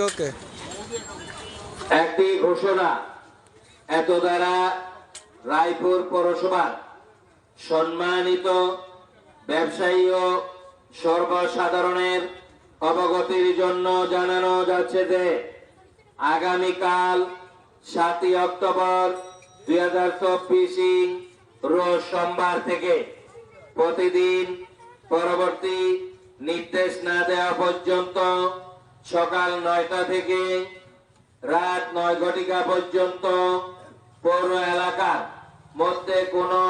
ওকে। ওকে একটি ঘোষণা এত দ্বারা রায়পুর পৌরসভার সম্মানিত ব্যবসায়ী ও সর্বসাধারণের অবগতির জন্য জানানো যাচ্ছে যে, আগামীকাল সাতই অক্টোবর দুই হাজার চব্বিশ রোজ সোমবার থেকে প্রতিদিন পরবর্তী নির্দেশ না দেওয়া পর্যন্ত সকাল নয়টা থেকে রাত নয় ঘটিকা পর্যন্ত পৌর এলাকার মধ্যে কোনো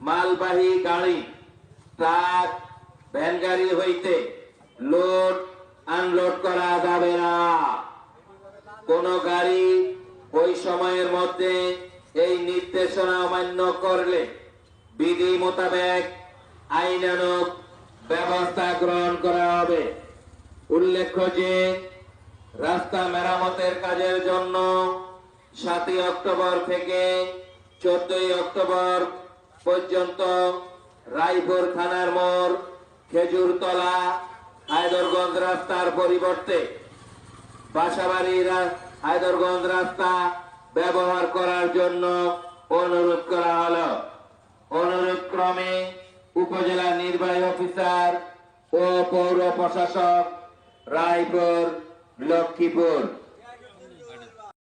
মালবাহী গাড়ি, ট্রাক, ভ্যান গাড়ি হইতে লোড, আনলোড করা যাবে না। কোন গাড়ি ওই সময়ের মধ্যে এই নির্দেশনা অমান্য করলে বিধি মোতাবেক আইনানুগ ব্যবস্থা গ্রহণ উল্লেখ্য যে, রাস্তা মেরামতের কাজের জন্য সাতই অক্টোবর থেকে চোদ্দই অক্টোবর পর্যন্ত রায়পুর থানার মোড় খেজুরতলা, হায়দরগঞ্জ রাস্তার পরিবর্তে বাসাবাড়ি হায়দরগঞ্জ রাস্তা ব্যবহার করার জন্য অনুরোধ করা হলো। অনুরোধ ক্রমে উপজেলা নির্বাহী অফিসার ও পৌর প্রশাসক রায়পুর লক্ষ্মীপুর।